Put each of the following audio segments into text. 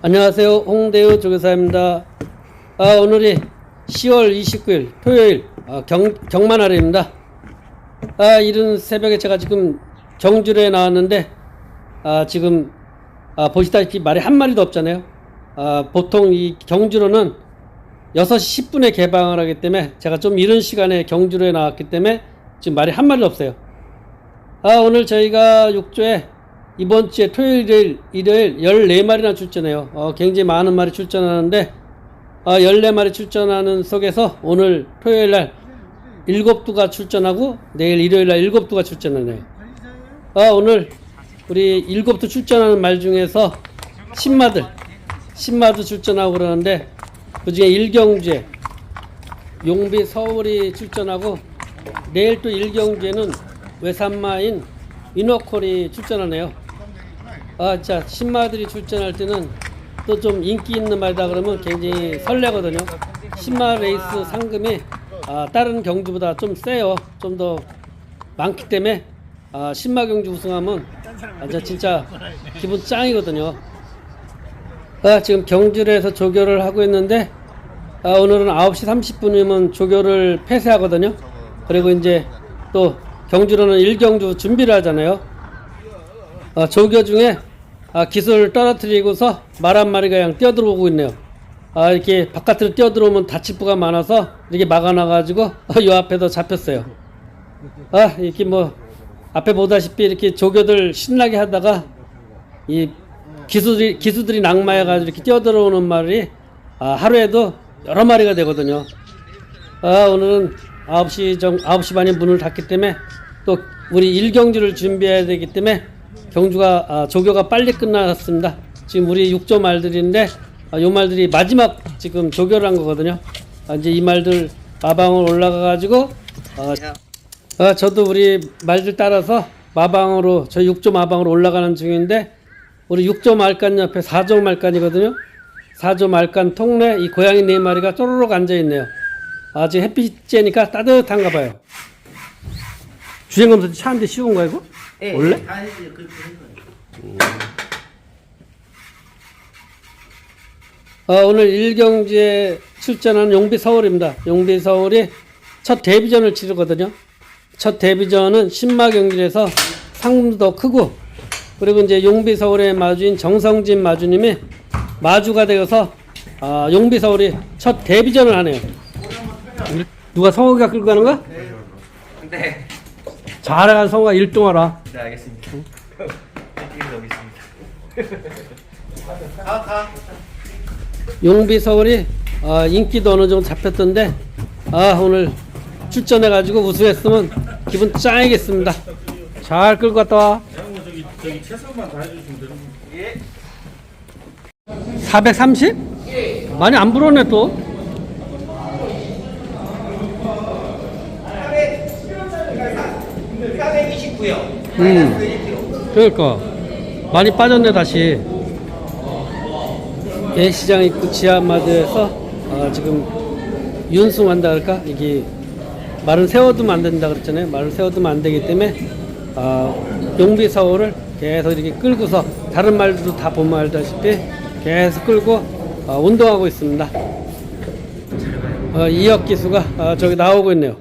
안녕하세요. 홍대우 조교사입니다. 아, 오늘이 10월 29일 토요일 아, 경, 경만하래입니다. 아, 이른 새벽에 제가 지금 경주로에 나왔는데 아, 지금 아, 보시다시피 말이 한 마리도 없잖아요. 아, 보통 이 경주로는 6시 10분에 개방을 하기 때문에 제가 좀 이른 시간에 경주로에 나왔기 때문에 지금 말이 한 마리도 없어요. 아, 오늘 저희가 6조에 이번 주에 토요일, 일요일 14마리나 출전해요. 어, 굉장히 많은 말이 출전하는데, 아, 14마리 출전하는 속에서 오늘 토요일 날 7두가 출전하고, 내일 일요일 날 7두가 출전하네요. 아, 오늘 우리 7두 출전하는 말 중에서 신마들, 신마도 출전하고 그러는데, 그 중에 일경주에 용비 서울이 출전하고, 내일 또 일경주에는 외산마인 이너콜이 출전하네요. 아, 자, 신마들이 출전할 때는 또 좀 인기 있는 말이다 그러면 굉장히 설레거든요. 신마 레이스 상금이 아, 다른 경주보다 좀 세요. 좀 더 많기 때문에 아, 신마 경주 우승하면 아, 저 진짜 기분 짱이거든요. 아, 지금 경주에서 조교를 하고 있는데 아, 오늘은 9시 30분이면 조교를 폐쇄하거든요. 그리고 이제 또 경주로는 일경주 준비를 하잖아요. 아, 조교 중에 아, 기술 떨어뜨리고서 말 한 마리가 그냥 뛰어들어오고 있네요. 아, 이렇게 바깥으로 뛰어들어오면 다치부가 많아서 이렇게 막아놔가지고 요 앞에도 잡혔어요. 아, 이렇게 뭐 앞에 보다시피 이렇게 조교들 신나게 하다가 이 기수들이 기수들이 낙마해가지고 이렇게 뛰어들어오는 말이 아, 하루에도 여러 마리가 되거든요. 아, 오늘은 9시 정 9시 반에 문을 닫기 때문에 또 우리 일경주를 준비해야 되기 때문에 경주가 아, 조교가 빨리 끝났습니다. 지금 우리 6조 말들인데 아, 요 말들이 마지막 지금 조교를 한 거거든요. 아, 이제 이 말들 마방으로 올라가 가지고 아, 아, 저도 우리 말들 따라서 마방으로 저 6조 마방으로 올라가는 중인데 우리 6조 말간 옆에 4조 말간이거든요. 4조 말간 통내 이 고양이 네 마리가 쪼르륵 앉아 있네요. 아직 햇빛 쬐니까 따뜻한가 봐요. 주행검사 차한대 씌운 거야 이거? 예, 원래? 다 했어요. 그렇게 한 거예요. 어, 오늘 일경주에 출전한 용비 서울입니다. 용비 서울이 첫 데뷔전을 치르거든요. 첫 데뷔전은 신마 경기에서 상금도 더 크고 그리고 이제 용비 서울의 마주인 정성진 마주님이 마주가 되어서 아, 용비 서울이 첫 데뷔전을 하네요. 누가 성호가 끌고 가는 거야? 네. 잘해간 성호가 1등하라. 네, 알겠습니다. 여기 있습니다. 가, 가. 용비 서울이 아, 인기도 어느 정도 잡혔던데 아 오늘 출전해가지고 우승했으면 기분 짱이겠습니다. 잘 끌고 갔다 와. 예. 430? 많이 안 불었네 또. 음. 그러니까 많이 빠졌네 다시. 예 시장 입구 지하마드에서 아, 지금 윤승한다 그럴까 이게 말을 세워두면 안 된다 그랬잖아요. 말을 세워두면 안 되기 때문에 아, 용비 서울을 계속 이렇게 끌고서 다른 말들도 다 보면 알다시피 계속 끌고 아, 운동하고 있습니다. 어, 이혁 기수가 아, 저기 나오고 있네요.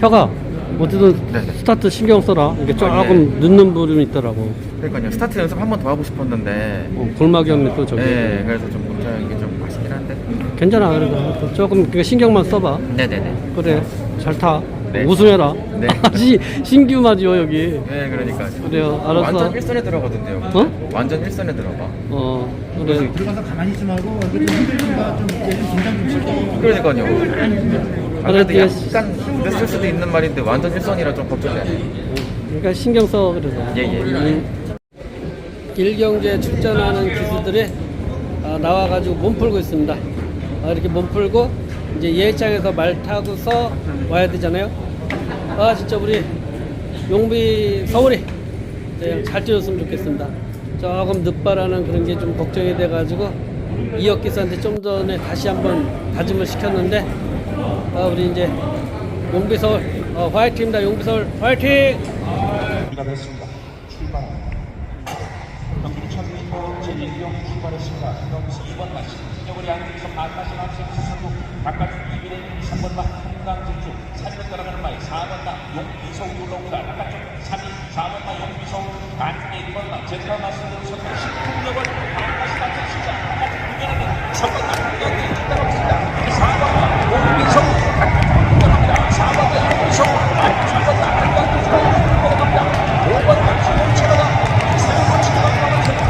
혀가 어쨌든 네네. 스타트 신경 써라. 이게 조금 아, 예. 늦는 부분이 있더라고. 그러니까요 스타트 연습 한 번 더 하고 싶었는데 어, 골막이 없네 또 저기. 네 그래서 좀 못하는 게좀 아쉽긴 한데 괜찮아 그래도 조금 그러니까 신경만 써봐. 네네네 그래 잘 타. 네. 우승해라. 네. 아직 신규 맞이요 여기. 네 그러니까 그래요 알았어. 완전 일선에 들어가던데요 어? 완전 일선에 들어가 어 그래. 들어가서 가만히 있지 말고 이렇게 좀 힘들니까 좀 이제 좀 긴장 좀 시키고 그러니까요 뒤에 약간 늦을 수도 있는 말인데 완전 일선이라 좀 걱정되네 그러니까 신경 써 그래서. 예 예 음. 일경주에 출전하는 기수들이 아, 나와가지고 몸 풀고 있습니다. 아, 이렇게 몸 풀고 이제 예장에서 말 타고서 와야 되잖아요. 아 진짜 우리 용비 서울이 잘 뛰었으면 좋겠습니다. 조금 늦바라는 그런 게 좀 걱정이 돼가지고 이혁 기사한테 좀 전에 다시 한번 다짐을 시켰는데 아, 우리 이제 용비 서울 어, 화이팅입니다. 용비 서울 화이팅! 준비가 됐습니다. 출발합니다. 경기 1000m 진입용 출발했습니다. 수동시 2번 마신 진영을 양쪽에서 반마신 앞선 수상국 바깥 2비례 3번 마 한강진주 3번 따라가는 마이 4번 마 용비소우 올라옵니다. 바깥쪽 3위 4번 마 용비소우 반중에 1번 마 제트가 맞서는 선수 16력을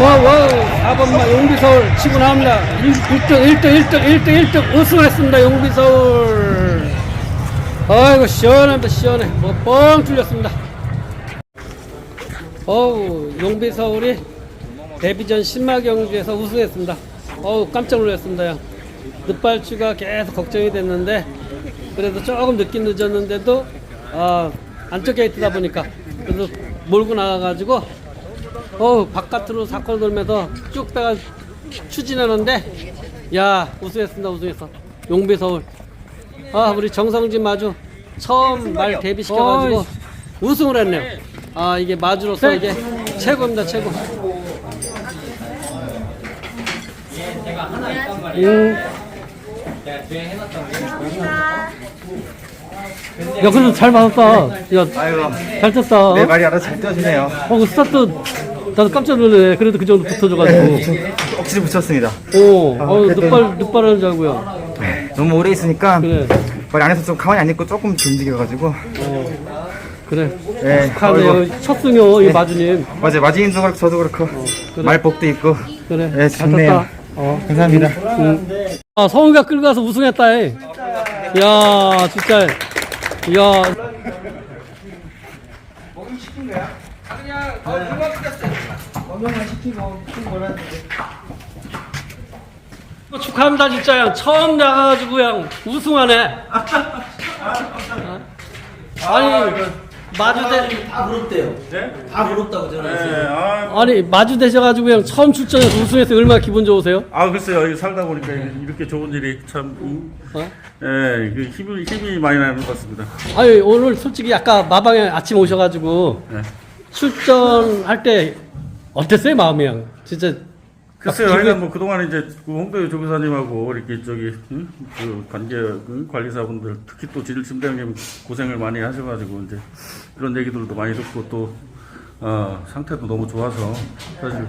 와와 4번마 용비서울 치고 나옵니다. 1등 1등 1등 1등 1등 우승을 했습니다 용비서울. 아이고 시원합니다 시원해. 뭐뻥 뚫렸습니다. 어우 용비서울이 데뷔전 신마 경기에서 우승했습니다. 어우 깜짝 놀랐습니다 야. 늦발주가 계속 걱정이 됐는데 그래도 조금 늦긴 늦었는데도 아 안쪽 게이트다 보니까 그래도 몰고 나가가지고 어 바깥으로 사건 돌면서 쭉 빼가 추진하는데 야 우승했습니다 우승했어 용비 서울. 아 우리 정성진 마주 처음 말 데뷔시켜가지고 우승을 했네요. 아 이게 마주로서 이게 최고입니다 최고. 음. 야 그래도 잘 맞았다. 야 아이고, 잘 쳤다. 내 말이 알아서 잘 떠지네요. 어, 그 스타트 나도 깜짝 놀래. 그래도 그 정도 붙어줘가지고. 억지로 붙였습니다. 오, 어, 늑발 늑발하는 줄 알고요. 너무 오래 있으니까 그래, 말 안에서 좀 가만히 안 있고 조금 움직여가지고. 그래. 네, 축하네요. 첫 승요, 이 마주님. 맞아요. 마지인도 그렇고 저도 그렇고 그래. 말복도 있고. 그래. 네, 잘 좋네요. 어. 감사합니다. 아, 성우가 끌고 가서 우승했다. 해. 야, 진짜. 야. 어, 축하합니다 진짜 양 처음 나가가지고 그냥 우승하네 어? 아니 마주대 다 부럽대요. 다 부럽다고 전화했어요. 아니 마주되셔가지고 그냥 처음 출전해서 우승해서 얼마나 기분 좋으세요? 아 글쎄요 여기 살다 보니까 이렇게 좋은 일이 참 음, 어? 예, 그 힘이 힘이 많이 나는 것 같습니다. 아니 오늘 솔직히 아까 마방에 아침 오셔가지고 네. 출전할 때 어땠어요 마음이 양 진짜 글쎄요, 아, 기분- 하여간 뭐 그동안 이제 그 홍도유 조교사님하고 이렇게 저기 응? 그 관계 그 관리사분들 특히 또 진일침대장님 고생을 많이 하셔가지고 이제 이런 얘기들도 많이 듣고 또 어, 상태도 너무 좋아서 사실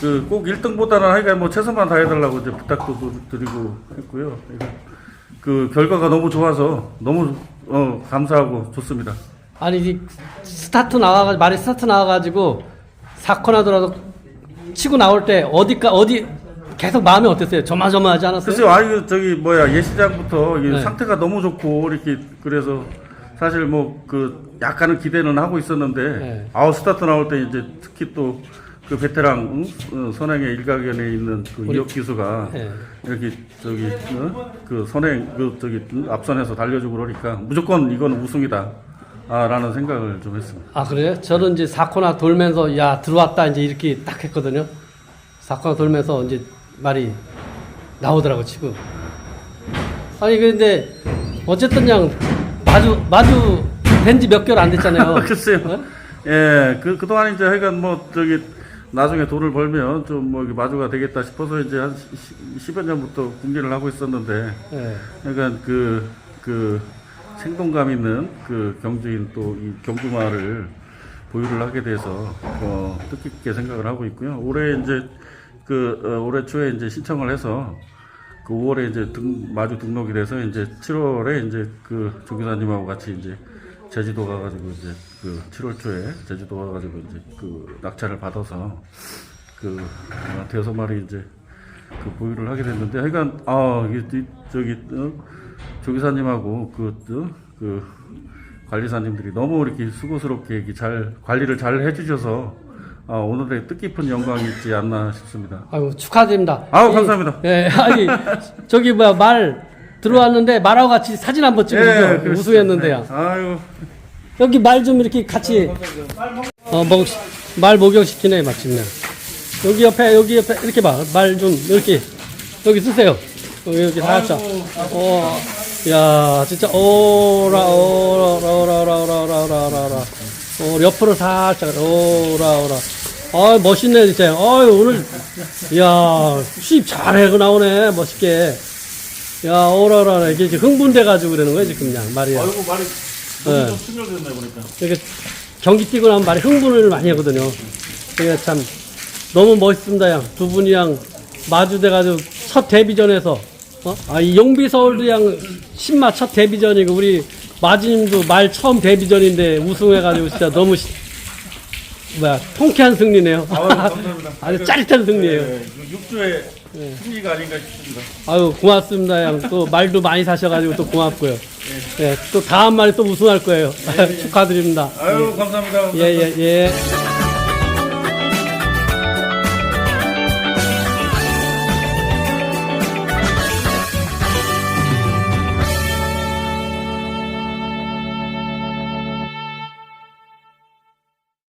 그 꼭 1등보다는 하여간 뭐 최선만 다해달라고 이제 부탁도 드- 드리고 했고요. 그 결과가 너무 좋아서 너무 어, 감사하고 좋습니다. 아니 이 스타트 나와가지고 말이 스타트 나와가지고 사건 하더라도 치고 나올 때 어디까 어디 계속 마음이 어땠어요? 조마조마하지 않았어요? 글쎄요, 아유 저기 뭐야 예시장부터 이게 네. 상태가 너무 좋고 이렇게 그래서 사실 뭐 그 약간은 기대는 하고 있었는데 네. 아웃 스타트 나올 때 이제 특히 또 그 베테랑 응? 어, 선행의 일가견에 있는 그 우리- 이혁 기수가 네. 이렇게 저기 어? 그 선행 그 저기 응? 앞선에서 달려주고 그러니까 무조건 이건 우승이다. 아, 라는 생각을 좀 했습니다. 아 그래요? 저는 이제 사코나 돌면서 야 들어왔다 이제 이렇게 딱 했거든요. 사코나 돌면서 이제 말이 나오더라고 치고. 아니 근데 어쨌든 그냥 마주 마주 된 지 몇 개월 안 됐잖아요. 글쎄요. 어? 예, 그, 그동안 이제 하여간 뭐, 저기, 나중에 돈을 벌면 좀 뭐 마주가 되겠다 싶어서 이제 한 10 여 년부터 궁리를 하고 있었는데, 예. 약간 그, 그, 생동감 있는 그 경주인 또 이 경주마를 보유를 하게 돼서, 어, 뜻깊게 생각을 하고 있고요. 올해 이제 그, 어, 올해 초에 이제 신청을 해서 그 5월에 이제 등, 마주 등록이 돼서 이제 7월에 이제 그 조교사님하고 같이 이제 제주도 가가지고 이제 그 7월 초에 제주도 가가지고 이제 그 낙찰을 받아서 그 어, 대여섯 마리 이제 그 보유를 하게 됐는데 하여간 아 이게 이- 저기 어, 조교사님하고 그, 어, 그 관리사님들이 너무 이렇게 수고스럽게 이렇게 잘 관리를 잘 해주셔서 아, 오늘의 뜻깊은 영광이 있지 않나 싶습니다. 아이고 축하드립니다. 아우, 이- 감사합니다. 예, 아니 저기 뭐야 말 들어왔는데 말하고 같이 사진 한번 찍으시죠. 그러시죠. 우승했는데요. 네. 아유 여기 말 좀 이렇게 같이 어, 먹, 말 목욕시키네 마침내 여기 옆에 여기 옆에 이렇게 봐 말 좀 이렇게 여기 쓰세요 여기 여기 살짝 어 야 진짜 오라 오라 오라 오라 오라 오라 오라 오라 오라 어, 옆으로 살짝 오라 오라 아 멋있네 진짜. 아 오늘 야 수입 잘해 나오네 멋있게. 야 오라라 이게 지금 흥분돼 가지고 그러는 거야 지금 그냥 말이야. 아이고 말이 네. 좀 충혈됐네 보니까. 이렇게 경기 뛰고 나면 말이 흥분을 많이 하거든요. 그게 참 너무 멋있습니다, 양. 두 분이 양 마주돼 가지고 첫 데뷔전에서 어? 아, 이 용비 서울도 양 신마 첫 데뷔전이고 우리 마주님도 말 처음 데뷔전인데 우승해가지고 진짜 너무 시- 뭐야 통쾌한 승리네요. 아주 짜릿한 승리예요. 네, 6주의 승리가 아닌가 싶습니다. 아유 고맙습니다, 양. 또 말도 많이 사셔가지고 또 고맙고요. 예, 또 다음 말에 또 우승할 거예요. 축하드립니다. 아유 감사합니다. 예, 예, 예.